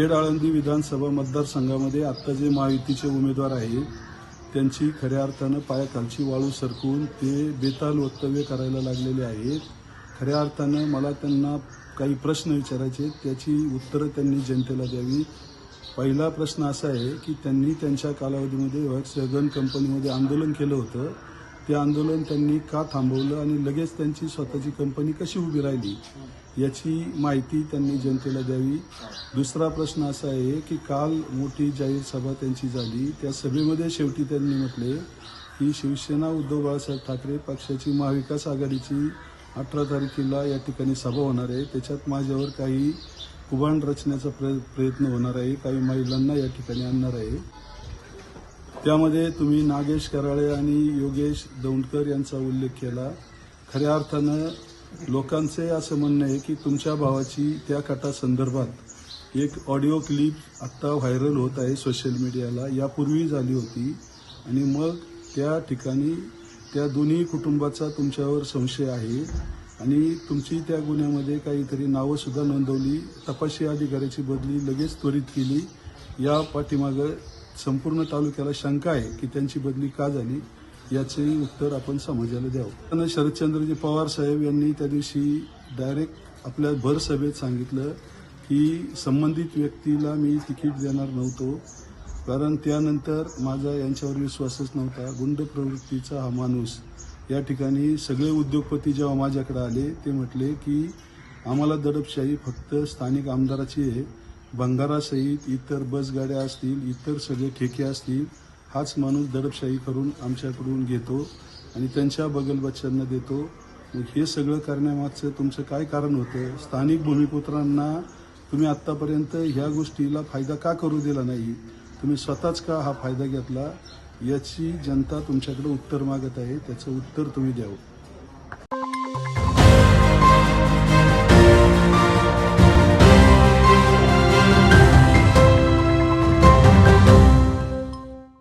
खेड आळंदी विधानसभा मतदारसंघामध्ये आत्ता जे महायुतीचे उमेदवार आहेत त्यांची खऱ्या अर्थानं पायाखालची वाळू सरकून ते बेताल वक्तव्य करायला लागलेले आहेत. खऱ्या अर्थानं मला त्यांना काही प्रश्न विचारायचे त्याची उत्तरं त्यांनी जनतेला द्यावी. पहिला प्रश्न असा आहे की त्यांनी त्यांच्या कालावधीमध्ये व्हॅक्सगन कंपनीमध्ये आंदोलन केलं होतं. ते आंदोलन त्यांनी का थांबवलं आणि लगेच त्यांची स्वतःची कंपनी कशी उभी राहिली? याची माहिती त्यांनी जनतेला द्यावी. दुसरा प्रश्न असा आहे की काल मोठी जाहीर सभा त्यांची झाली. त्या सभेमध्ये शेवटी त्यांनी म्हटले की शिवसेना उद्धव बाळासाहेब ठाकरे पक्षाची महाविकास आघाडीची अठरा तारखेला या ठिकाणी सभा होणार आहे. त्याच्यात माझ्यावर काही कुभांड रचण्याचा प्रय- प्रयत्न होणार आहे. काही महिलांना या ठिकाणी आणणार आहे. त्यामध्ये तुम्ही नागेश कराळे आणि योगेश दौंडकर यांचा उल्लेख केला. खऱ्या अर्थानं लोकांचे असं म्हणणं आहे की तुमच्या भावाची त्या कटासंदर्भात एक ऑडिओ क्लिप आत्ता व्हायरल होत आहे सोशल मीडियाला. यापूर्वी झाली होती. आणि मग त्या ठिकाणी त्या दोन्ही कुटुंबाचा तुमच्यावर संशय आहे. आणि तुमची त्या गुन्ह्यामध्ये काहीतरी नावं सुद्धा नोंदवली. तपासी अधिकाऱ्याची बदली लगेच त्वरित केली. या पाठीमागं संपूर्ण तालुक्याला शंका आहे की त्यांची बदली का झाली. याचंही उत्तर आपण समाजाला द्यावं. आणि शरदचंद्रजी पवार साहेब यांनी त्या दिवशी डायरेक्ट आपल्या भर सभेत सांगितलं की संबंधित व्यक्तीला मी तिकीट देणार नव्हतो. कारण त्यानंतर माझा यांच्यावर विश्वासच नव्हता. गुंड प्रवृत्तीचा हा माणूस या ठिकाणी सगळे उद्योगपती जेव्हा माझ्याकडे आले ते म्हटले की आम्हाला दडपशाही फक्त स्थानिक आमदाराची आहे. भंगारासहित इतर बसगाड्या असतील इतर सगळे ठेके असतील हाच माणूस दडपशाही करून आमच्याकडून घेतो आणि त्यांच्या बगलबच्च्यांना देतो. मग हे सगळं करण्यामागचं तुमचं काय कारण होतं? स्थानिक भूमिपुत्रांना तुम्ही आत्तापर्यंत ह्या गोष्टीला फायदा का करू दिला नाही? तुम्ही स्वतःच का हा फायदा घेतला? याची जनता तुमच्याकडे उत्तर मागत आहे. त्याचं उत्तर तुम्ही द्यावं.